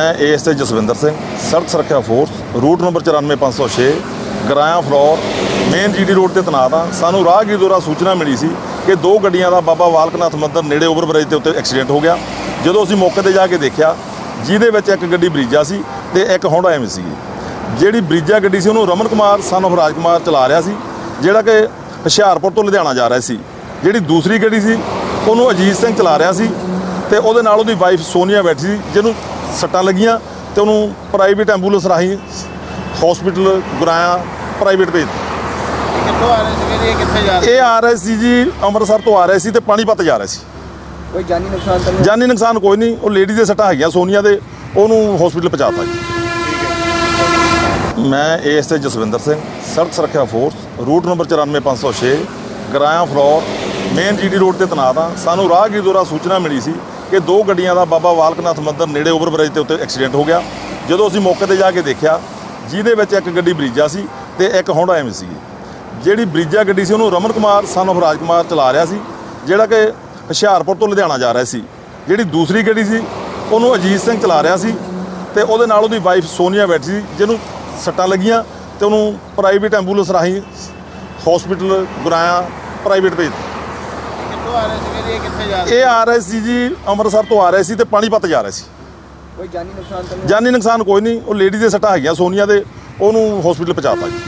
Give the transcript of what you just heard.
ਮੈਂ ਏਐਸਏ ਜਸਵਿੰਦਰ ਸਿੰਘ, ਸੜਕ ਸੁਰੱਖਿਆ force, route number 94506 Goraya Phillaur, main GD road ਤੇ ਤੈਨਾਤ ਹਾਂ। ਸਾਨੂੰ ਰਾਹਗੀਰ ਦੁਆਰਾ ਸੂਚਨਾ ਮਿਲੀ ਸੀ ਕਿ ਦੋ ਗੱਡੀਆਂ ਦਾ ਬਾਬਾ ਵਾਲਕਨਾਥ ਮੰਦਿਰ ਨੇੜੇ ਓਵਰਬ੍ਰਿਜ ਦੇ ਉੱਤੇ ਐਕਸੀਡੈਂਟ ਹੋ ਗਿਆ। ਜਦੋਂ ਅਸੀਂ ਮੌਕੇ ਤੇ ਜਾ ਕੇ ਦੇਖਿਆ, ਜਿਹਦੇ ਵਿੱਚ ਇੱਕ ਗੱਡੀ ਬਰੀਜਾ ਸੀ ਤੇ ਇੱਕ ਹੋਂਡਾ ਐਮ ਸੀ ਜਿਹੜੀ ਬਰੀਜਾ ਗੱਡੀ ਸੀ, ਉਹਨੂੰ ਰਮਨ ਕੁਮਾਰ ਸਨ of ਰਾਜ ਕੁਮਾਰ ਚਲਾ ਰਿਹਾ ਸੀ, ਜਿਹੜਾ ਕਿ ਹੁਸ਼ਿਆਰਪੁਰ ਤੋਂ ਲੁਧਿਆਣਾ ਜਾ ਰਿਹਾ ਸੀ। ਜਿਹੜੀ ਦੂਸਰੀ ਗੱਡੀ ਸੀ, ਉਹਨੂੰ ਅਜੀਤ ਸਿੰਘ ਚਲਾ ਰਿਹਾ ਸੀ ਤੇ ਉਹਦੇ ਨਾਲ ਉਹਦੀ ਵਾਈਫ ਸੋਨੀਆ ਬੈਠੀ ਸੀ, ਜਿਹਨੂੰ ਸੱਟਾਂ ਲੱਗੀਆਂ ਤੇ ਉਹਨੂੰ ਪ੍ਰਾਈਵੇਟ ਐਂਬੂਲੈਂਸ ਰਾਹੀਂ ਹਸਪੀਟਲ ਗੁਰਾਇਆ ਪ੍ਰਾਈਵੇਟ ਭੇਜ ਦਿੱਤਾ। ਕਿੱਥੋਂ ਆ ਰਹੇ ਸੀਗੇ ਜੀ? ਇਹ ਕਿੱਥੇ ਜਾ ਰਹੇ ਇਹ ਆ ਰਹੇ ਸੀ ਜੀ ਅੰਮ੍ਰਿਤਸਰ ਤੋਂ ਆ ਰਹੇ ਸੀ ਤੇ ਪਾਣੀਪਤ ਜਾ ਰਹੇ ਸੀ। ਕੋਈ ਜਾਨੀ ਨੁਕਸਾਨ ਤਾਂ ਨਹੀਂ ਜਾਨੀ ਨੁਕਸਾਨ ਕੋਈ ਨਹੀਂ ਉਹ ਲੇਡੀ ਦੇ ਸੱਟਾਂ ਹੈਗੀਆਂ ਸੋਨੀਆ ਦੇ ਉਹਨੂੰ ਹਸਪੀਟਲ ਪਹੁੰਚਾਤਾ ਜੀ। ਮੈਂ ਏਐਸਏ ਜਸਵਿੰਦਰ ਸਿੰਘ ਸੜਕ ਸੁਰੱਖਿਆ force route number 94506 Goraya Phillaur main GD road ਤੇ ਤੈਨਾਤ ਹਾਂ ਸਾਨੂੰ ਰਾਹਗੀਰ ਦੁਆਰਾ ਸੂਚਨਾ ਮਿਲੀ ਸੀ ਕਿ ਦੋ ਗੱਡੀਆਂ ਦਾ ਬਾਬਾ ਵਾਲਕਨਾਥ ਮੰਦਿਰ ਨੇੜੇ ਓਵਰਬ੍ਰਿਜ ਦੇ ਉੱਤੇ ਐਕਸੀਡੈਂਟ ਹੋ ਗਿਆ। ਜਦੋਂ ਅਸੀਂ ਮੌਕੇ ਤੇ ਜਾ ਕੇ ਦੇਖਿਆ, ਜਿਹਦੇ ਵਿੱਚ ਇੱਕ ਗੱਡੀ ਬਰੀਜਾ ਸੀ ਤੇ ਇੱਕ ਹੋਂਡਾ ਐਮ ਸੀ ਜਿਹੜੀ ਬਰੀਜਾ ਗੱਡੀ ਸੀ ਉਹਨੂੰ ਰਮਨ ਕੁਮਾਰ ਸਨ of ਰਾਜ ਕੁਮਾਰ ਚਲਾ ਰਿਹਾ ਸੀ, ਜਿਹੜਾ ਕਿ ਹੁਸ਼ਿਆਰਪੁਰ ਤੋਂ ਲੁਧਿਆਣਾ ਜਾ ਰਿਹਾ ਸੀ। ਜਿਹੜੀ ਦੂਸਰੀ ਗੱਡੀ ਸੀ, ਉਹਨੂੰ ਅਜੀਤ ਸਿੰਘ ਚਲਾ ਰਿਹਾ ਸੀ ਤੇ ਉਹਦੇ ਨਾਲ ਉਹਦੀ ਵਾਈਫ ਸੋਨੀਆ ਬੈਠੀ ਸੀ, ਜਿਹਨੂੰ ਸੱਟਾਂ ਲੱਗੀਆਂ ਤੇ ਉਹਨੂੰ ਪ੍ਰਾਈਵੇਟ ਐਂਬੂਲੈਂਸ ਰਾਹੀਂ ਹਸਪੀਟਲ ਗੁਰਾਇਆ ਪ੍ਰਾਈਵੇਟ ਭੇਜ ਦਿੱਤਾ। ਕਿੱਥੋਂ ਆ ਰਹੇ ਸੀਗੇ ਜੀ ਇਹ ਕਿੱਥੇ ਜਾ ਰਹੇ ਇਹ ਆ ਰਹੇ ਸੀ ਜੀ ਅੰਮ੍ਰਿਤਸਰ ਤੋਂ ਆ ਰਹੇ ਸੀ ਤੇ ਪਾਣੀਪਤ ਜਾ ਰਹੇ ਸੀ। ਕੋਈ ਜਾਨੀ ਨੁਕਸਾਨ ਤਾਂ ਨਹੀਂ ਜਾਨੀ ਨੁਕਸਾਨ ਕੋਈ ਨਹੀਂ ਉਹ ਲੇਡੀ ਦੇ ਸੱਟਾਂ ਹੈਗੀਆਂ ਸੋਨੀਆ ਦੇ ਉਹਨੂੰ ਹਸਪੀਟਲ ਪਹੁੰਚਾਤਾ ਜੀ।